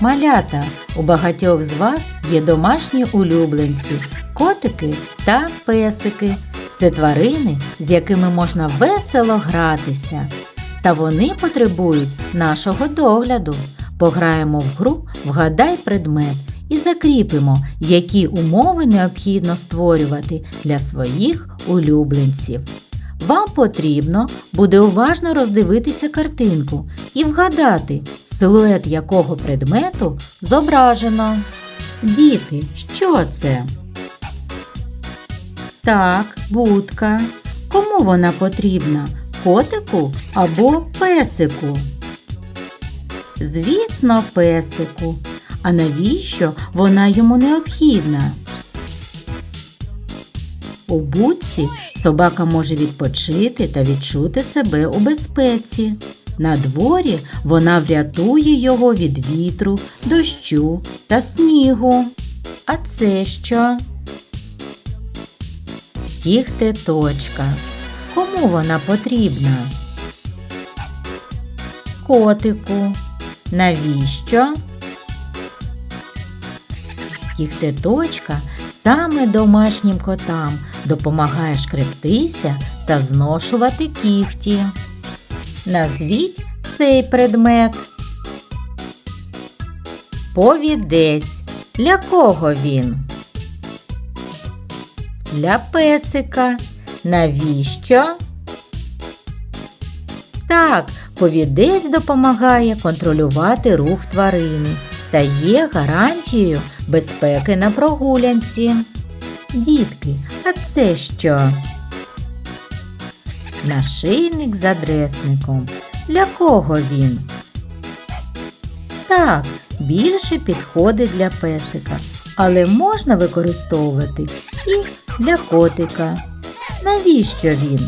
Малята, у багатьох з вас є домашні улюбленці, котики та песики. Це тварини, з якими можна весело гратися. Та вони потребують нашого догляду. Пограємо в гру Вгадай предмет і закріпимо, які умови необхідно створювати для своїх улюбленців. Вам потрібно буде уважно роздивитися картинку і вгадати, силует якого предмету зображено. Діти, що це? Так, будка. Кому вона потрібна? Котику або песику? Звісно, песику. А навіщо вона йому необхідна? У будці собака може відпочити та відчути себе у безпеці. На дворі вона врятує його від вітру, дощу та снігу. А це що? Кіхтеточка. Кому вона потрібна? Котику. Навіщо? Кіхтеточка саме домашнім котам допомагає шкрептися та зношувати кігті. Назвіть цей предмет. Повідець. Для кого він? Для песика. Навіщо? Так, повідець допомагає контролювати рух тварини та є гарантією безпеки на прогулянці. Дітки, а це що? Нашийник з адресником. Для кого він? Так, більше підходить для песика, але можна використовувати і для котика. Навіщо він?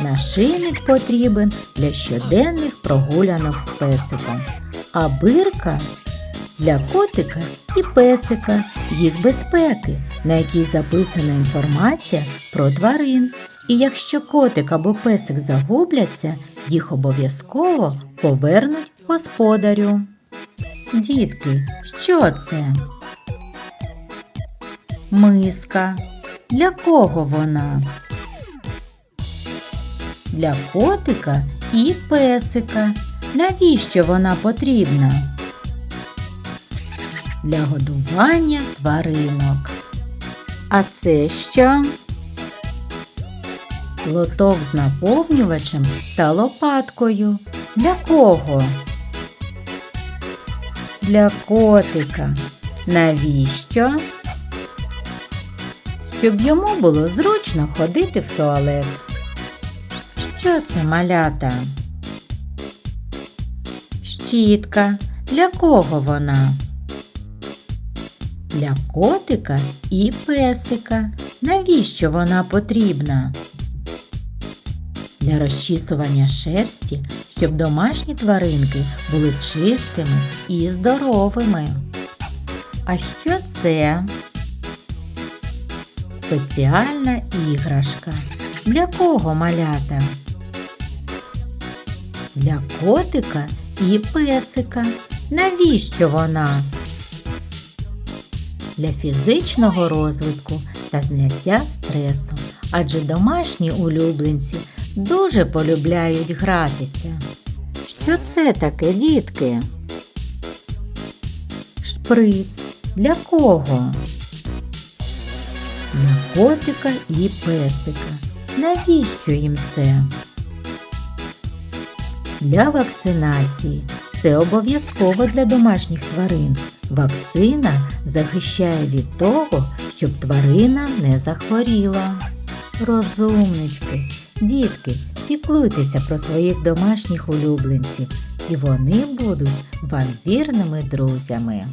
Нашийник потрібен для щоденних прогулянок з песиком, а бирка для котика і песика, їх безпеки, на якій записана інформація про тварин. І якщо котик або песик загубляться, їх обов'язково повернуть господарю. Дітки, що це? Миска. Для кого вона? Для котика і песика. Навіщо вона потрібна? Для годування тваринок. А це що? Лоток з наповнювачем та лопаткою. Для кого? Для котика. Навіщо? Щоб йому було зручно ходити в туалет. Що це малята? Щітка. Для кого вона? Для котика і песика. Навіщо вона потрібна? Для розчісування шерсті, щоб домашні тваринки були чистими і здоровими. А що це? Спеціальна іграшка. Для кого малята? Для котика і песика. Навіщо вона? Для фізичного розвитку та зняття стресу. Адже домашні улюбленці дуже полюбляють гратися. Що це таке, дітки? Шприц. Для кого? Для котика і песика. Навіщо їм це? Для вакцинації. Це обов'язково для домашніх тварин. Вакцина захищає від того, щоб тварина не захворіла. Розумнички, дітки, піклуйтеся про своїх домашніх улюбленців, і вони будуть вам вірними друзями.